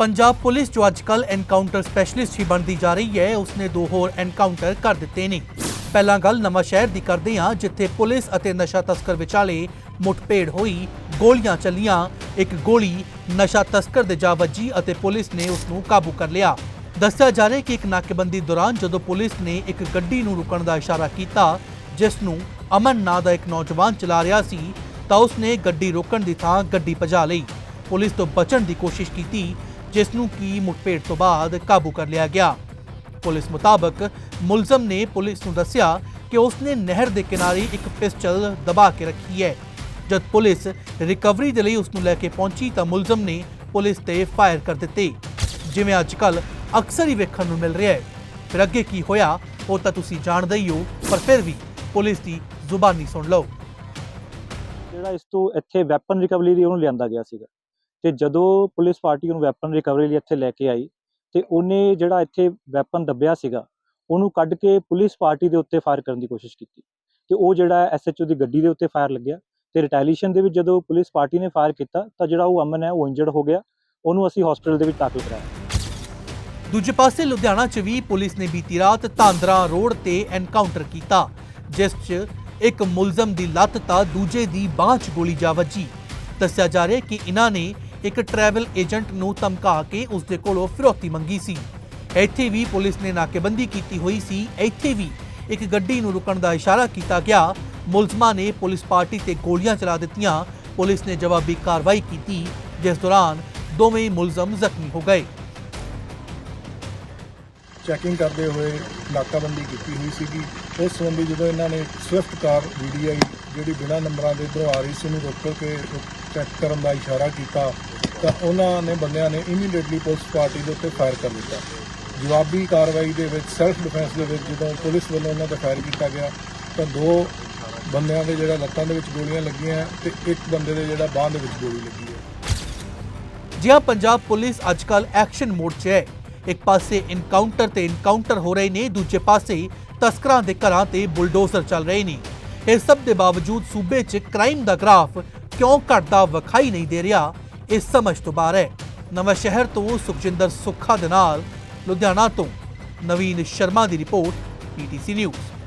Punjab police, ਜੋ ਅੱਜਕੱਲ encounter specialist ਹੀ ਬਣਦੀ ਜਾ ਰਹੀ ਹੈ, ਉਸਨੇ ਦੋ ਹੋਰ ਐਨਕਾਊਂਟਰ ਕਰ ਦਿੱਤੇ ਨੇ। ਪਹਿਲਾਂ ਗੱਲ ਨਵਾਂ ਸ਼ਹਿਰ ਦੀ ਕਰਦੇ ਹਾਂ, ਜਿੱਥੇ ਪੁਲਿਸ ਅਤੇ ਨਸ਼ਾ ਤਸਕਰ ਵਿਚਾਲੇ ਮੁੱਠਭੇੜ ਹੋਈ, ਗੋਲੀਆਂ ਚੱਲੀਆਂ। ਇੱਕ ਗੋਲੀ ਨਸ਼ਾ ਤਸਕਰ ਦੇ ਜਾ ਵੱਜੀ ਅਤੇ ਪੁਲਿਸ ਨੇ ਉਸ ਨੂੰ ਕਾਬੂ ਕਰ ਲਿਆ। ਦੱਸਿਆ ਜਾ ਰਿਹਾ ਕਿ ਇੱਕ ਨਾਕੇਬੰਦੀ ਦੌਰਾਨ ਜਦੋਂ ਪੁਲਿਸ ਨੇ ਇੱਕ ਗੱਡੀ ਨੂੰ ਰੁਕਣ ਦਾ ਇਸ਼ਾਰਾ ਕੀਤਾ, ਜਿਸ ਨੂੰ ਅਮਨ ਨਾਂ ਦਾ ਇੱਕ ਨੌਜਵਾਨ ਚਲਾ ਰਿਹਾ ਸੀ, ਤਾਂ ਉਸਨੇ ਗੱਡੀ ਰੋਕਣ ਦੀ ਥਾਂ ਗੱਡੀ ਭਜਾ ਲਈ। ਪੁਲਿਸ ਤੋਂ ਬਚਣ ਦੀ ਕੋਸ਼ਿਸ਼ ਕੀਤੀ ਜਿਸ ਨੂੰ ਕੀ ਮੁੱਠਭੇੜ ਤੋਂ ਬਾਅਦ ਕਾਬੂ ਕਰ ਲਿਆ ਗਿਆ। ਪੁਲਿਸ ਮੁਤਾਬਕ ਮੁਲਜ਼ਮ ਨੇ ਪੁਲਿਸ ਨੂੰ ਦੱਸਿਆ ਕਿ ਉਸਨੇ ਨਹਿਰ ਦੇ ਕਿਨਾਰੇ ਇੱਕ ਪਿਸਟਲ ਦਬਾ ਕੇ ਰੱਖੀ ਹੈ। ਜਦ ਪੁਲਿਸ ਰਿਕਵਰੀ ਦੇ ਲਈ ਉਸ ਨੂੰ ਲੈ ਕੇ ਪਹੁੰਚੀ ਤਾਂ ਮੁਲਜ਼ਮ ਨੇ ਪੁਲਿਸ ਤੇ ਫਾਇਰ ਕਰ ਦਿੱਤੇ। ਜਿਵੇਂ ਅੱਜ ਅੱਜਕੱਲ ਅਕਸਰ ਹੀ ਵੇਖਣ ਨੂੰ ਮਿਲ ਰਿਹਾ ਹੈ। ਫਿਰ ਅੱਗੇ ਕੀ ਹੋਇਆ, ਉਹ ਤਾਂ ਤੁਸੀਂ ਜਾਣਦੇ ਹੀ ਹੋ, ਪਰ ਫਿਰ ਵੀ ਪੁਲਿਸ ਦੀ ਜ਼ੁਬਾਨੀ ਸੁਣ ਲਓ। ਜਿਹੜਾ ਇਸ ਤੋਂ ਇੱਥੇ ਵੈਪਨ ਰਿਕਵਰੀ ਲਈ ਉਹਨੂੰ ਲਿਆਂਦਾ ਗਿਆ ਸੀਗਾ। ਤੇ ਜਦੋਂ ਪੁਲਿਸ ਪਾਰਟੀ ਉਹਨੂੰ ਵੈਪਨ ਰਿਕਵਰੀ ਲਈ ਇੱਥੇ ਲੈ ਕੇ ਆਈ ਤੇ ਉਹਨੇ ਜਿਹੜਾ ਇੱਥੇ ਵੈਪਨ ਦੱਬਿਆ ਸੀਗਾ, ਉਹਨੂੰ ਕੱਢ ਕੇ ਪੁਲਿਸ ਪਾਰਟੀ ਦੇ ਉੱਤੇ ਫਾਇਰ ਕਰਨ ਦੀ ਕੋਸ਼ਿਸ਼ ਕੀਤੀ ਤੇ ਉਹ ਜਿਹੜਾ ਐਸਐਚਓ ਦੀ ਗੱਡੀ ਦੇ ਉੱਤੇ ਫਾਇਰ ਲੱਗਿਆ ਤੇ ਰਿਟੈਲੀਏਸ਼ਨ ਦੇ ਵਿੱਚ ਜਦੋਂ ਪੁਲਿਸ ਪਾਰਟੀ ਨੇ ਫਾਇਰ ਕੀਤਾ ਤਾਂ ਜਿਹੜਾ ਉਹ ਅਮਨ ਹੈ ਉਹ ਇੰਜਰਡ ਹੋ ਗਿਆ, ਉਹਨੂੰ ਅਸੀਂ ਹਸਪੀਟਲ ਦੇ ਵਿੱਚ ਦਾਖਲ ਕਰਾਇਆ। ਦੂਜੇ ਪਾਸੇ ਲੁਧਿਆਣਾ 'ਚ ਵੀ ਪੁਲਿਸ ਨੇ ਬੀਤੀ ਰਾਤ ਤਾਂਦਰਾ ਰੋਡ ਤੇ ਐਨਕਾਊਂਟਰ ਕੀਤਾ, ਜਿਸ 'ਚ ਇੱਕ ਮੁਲਜ਼ਮ ਦੀ ਲੱਤ ਤਾਂ ਦੂਜੇ ਦੀ ਬਾਂਹ 'ਚ ਗੋਲੀ ਜਾ ਵੱਜੀ। ਦੱਸਿਆ ਜਾ ਰਿਹਾ ਕਿ ਇਹਨਾਂ ਨੇ ਇੱਕ ਟਰੈਵਲ ਏਜੰਟ ਨੂੰ ਧਮਕਾ ਕੇ ਉਸ ਦੇ ਕੋਲੋਂ ਫਿਰੌਤੀ ਮੰਗੀ ਸੀ। ਇੱਥੇ ਵੀ ਪੁਲਿਸ ਨੇ ਨਾਕੇਬੰਦੀ ਕੀਤੀ ਹੋਈ ਸੀ। ਇੱਥੇ ਵੀ ਇੱਕ ਗੱਡੀ ਨੂੰ ਰੁਕਣ ਦਾ ਇਸ਼ਾਰਾ ਕੀਤਾ ਗਿਆ। ਮੁਲਜ਼ਮਾਂ ਨੇ ਪੁਲਿਸ ਪਾਰਟੀ ਤੇ ਗੋਲੀਆਂ ਚਲਾ ਦਿੱਤੀਆਂ। ਪੁਲਿਸ ਨੇ ਜਵਾਬੀ ਕਾਰਵਾਈ ਕੀਤੀ, ਜਿਸ ਦੌਰਾਨ ਦੋਵੇਂ ਮੁਲਜ਼ਮ ਜ਼ਖਮੀ ਹੋ ਗਏ। ਚੈਕਿੰਗ ਕਰਦੇ ਹੋਏ ਨਾਕਾਬੰਦੀ ਕੀਤੀ ਹੋਈ ਸੀਗੀ। ਉਸ ਸੰਬੰਧੀ ਜਦੋਂ ਇਹਨਾਂ ਨੇ ਸਵਿਫਟ ਕਾਰ ਵੀਡੀਆਈ ਜਿਹੜੀ ਬਿਨਾਂ ਨੰਬਰਾਂ ਦੇ ਇੱਧਰੋਂ ਆ ਰਹੀ ਸੀ, ਉਹਨੂੰ ਰੋਕ ਕੇ ਚੈੱਕ ਕਰਨ ਦਾ ਇਸ਼ਾਰਾ ਕੀਤਾ, ਤਾਂ ਉਹਨਾਂ ਨੇ ਬੰਦਿਆਂ ਨੇ ਇਮੀਡੀਏਟਲੀ ਪੁਲਿਸ ਪਾਰਟੀ ਦੇ ਉੱਤੇ ਫਾਇਰ ਕਰ ਦਿੱਤਾ। ਜਵਾਬੀ ਕਾਰਵਾਈ ਦੇ ਵਿੱਚ ਸੈਲਫ ਡਿਫੈਂਸ ਦੇ ਵਿੱਚ ਜਦੋਂ ਪੁਲਿਸ ਵੱਲੋਂ ਉਹਨਾਂ ਤੇ ਫਾਇਰ ਕੀਤਾ ਗਿਆ, ਤਾਂ ਦੋ ਬੰਦਿਆਂ ਦੇ ਜਿਹੜਾ ਲੱਤਾਂ ਦੇ ਵਿੱਚ ਗੋਲੀਆਂ ਲੱਗੀਆਂ ਤੇ ਇੱਕ ਬੰਦੇ ਦੇ ਜਿਹੜਾ ਬਾਂਹ ਦੇ ਵਿੱਚ ਗੋਲੀ ਲੱਗੀ ਹੈ। ਜਿਹਾ ਪੰਜਾਬ ਪੁਲਿਸ ਅੱਜਕੱਲ ਐਕਸ਼ਨ ਮੋਡ 'ਚ ਹੈ। ਇੱਕ ਪਾਸੇ ਇਨਕਾਊਂਟਰ ਤੇ ਇਨਕਾਊਂਟਰ ਹੋ ਰਹੇ ਨੇ, ਦੂਜੇ ਪਾਸੇ ਤਸਕਰਾਂ ਦੇ ਘਰਾਂ ਤੇ ਬੁਲਡੋਜ਼ਰ ਚੱਲ ਰਹੇ ਨੇ। ਇਹ ਸਭ ਦੇ ਬਾਵਜੂਦ ਸੂਬੇ 'ਚ ਕ੍ਰਾਈਮ ਦਾ ਗ੍ਰਾਫ ਕਿਉਂ ਘਟਦਾ ਵਿਖਾਈ ਨਹੀਂ ਦੇ ਰਿਹਾ, ਇਹ ਸਮਝ ਤੋਂ ਬਾਹਰ ਹੈ। ਨਵਾਂ ਸ਼ਹਿਰ ਤੋਂ ਸੁਖਜਿੰਦਰ ਸੁੱਖਾ ਦੇ ਨਾਲ ਲੁਧਿਆਣਾ ਤੋਂ ਨਵੀਨ ਸ਼ਰਮਾ ਦੀ ਰਿਪੋਰਟ, ਪੀਟੀਸੀ ਨਿਊਜ਼।